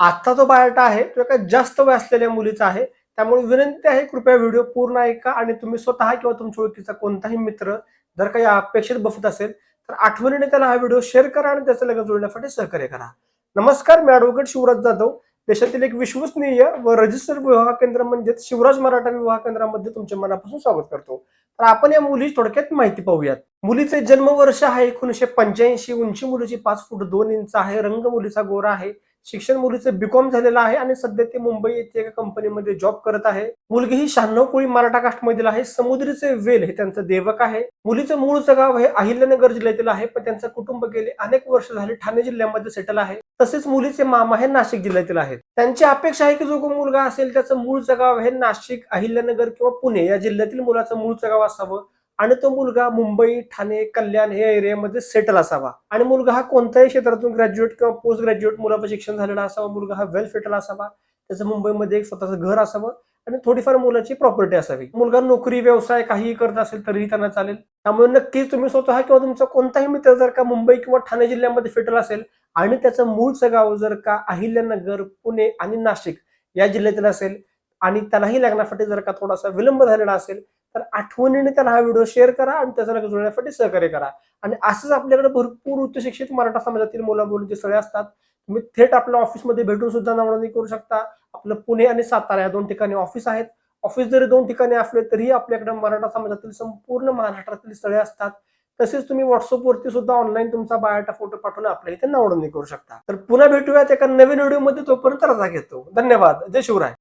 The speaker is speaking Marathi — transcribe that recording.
आजचा जो बायोटा आहे तो एका जास्त वय असलेल्या मुलीचा आहे. त्यामुळे विनंती आहे कृपया व्हिडिओ पूर्ण ऐका आणि तुम्ही स्वतः किंवा तुमच्या ओळखीचा कोणताही मित्र जर काही अपेक्षित बसत असेल तर आठवणीने त्याला हा व्हिडिओ शेअर करा आणि त्याचं लगेच जोडण्यासाठी सहकार्य करा. नमस्कार मी ॲडव्होकेट शिवराज जाधव. देशातील एक विश्वसनीय व रजिस्टर विवाह केंद्र म्हणजेच शिवराज मराठा विवाह केंद्रामध्ये तुमचे मनापासून स्वागत करतो. तर आपण या मुली थोडक्यात माहिती पाहूयात. मुलीचे जन्मवर्ष आहे एकोणीशे पंच्याऐंशी. उंची मुलीची पाच फूट दोन इंच आहे. रंग मुलीचा गोरा आहे. शिक्षण मुलीचं बीकॉम झालेलं आहे आणि सध्या ते मुंबई येथे एका कंपनीमध्ये जॉब करत आहे. मुलगी ही शहाण्णव कोळी मराठा कास्टमधील आहे. समुद्रीचे वेल हे त्यांचं देवक आहे. मुलीचं मूळचं गाव हे अहिल्यानगर जिल्ह्यातील आहे. पण त्यांचं कुटुंब गेले अनेक वर्ष झाले ठाणे जिल्ह्यामध्ये सेटल आहे. तसेच मुलीचे मामा हे नाशिक जिल्ह्यातील आहेत. त्यांची अपेक्षा आहे की जो कोण मुलगा असेल त्याचं मूळचं गाव हे नाशिक अहिल्यानगर किंवा पुणे या जिल्ह्यातील मुलाचं मूळचं गाव असावं. आणि तो मुलगा मुंबई ठाणे कल्याण या एरियामध्ये सेटल असावा. आणि मुलगा हा कोणत्याही क्षेत्रातून ग्रॅज्युएट किंवा पोस्ट ग्रॅज्युएट मुलाचं शिक्षण झालेला असावा. मुलगा हा वेल सेटल असावा. त्याचं मुंबईमध्ये एक स्वतःचं घर असावं आणि थोडीफार मुलाची प्रॉपर्टी असावी. मुलगा नोकरी व्यवसाय काहीही करत असेल तरीही त्यांना चालेल. त्यामुळे नक्कीच तुम्ही स्वतः किंवा तुमचा कोणताही मित्र जर का मुंबई किंवा ठाणे जिल्ह्यामध्ये फिटल असेल आणि त्याचं मूळचं गाव जर का अहिल्यानगर पुणे आणि नाशिक या जिल्ह्यातील असेल आणि त्यालाही लग्नासाठी जर का थोडासा विलंब झालेला असेल तर आठवणीने त्याला हा व्हिडिओ शेअर करा आणि त्याचा लग्न जुळण्यासाठी सहकार्य करा. आणि असंच आपल्याकडे भरपूर उच्चशिक्षित मराठा समाजातील मुला मुलींचे सगळे असतात. तुम्ही थेट आपल्या ऑफिसमध्ये भेटून सुद्धा नावनोंदणी करू शकता. आपलं पुणे आणि सातारा या दोन ठिकाणी ऑफिस आहेत. ऑफिस जरी दोन ठिकाणी असले तरीही आपल्याकडे मराठा समाजातील संपूर्ण महाराष्ट्रातील स्थळे असतात. तसेच तुम्ही व्हॉट्सअपवरती सुद्धा ऑनलाईन तुमचा बायोटा फोटो पाठवून आपल्या इथे नावनोंदणी करू शकता. तर पुन्हा भेटूयात एका नवीन व्हिडिओमध्ये. तोपर्यंत रजा घेतो. धन्यवाद. जय शिवराय.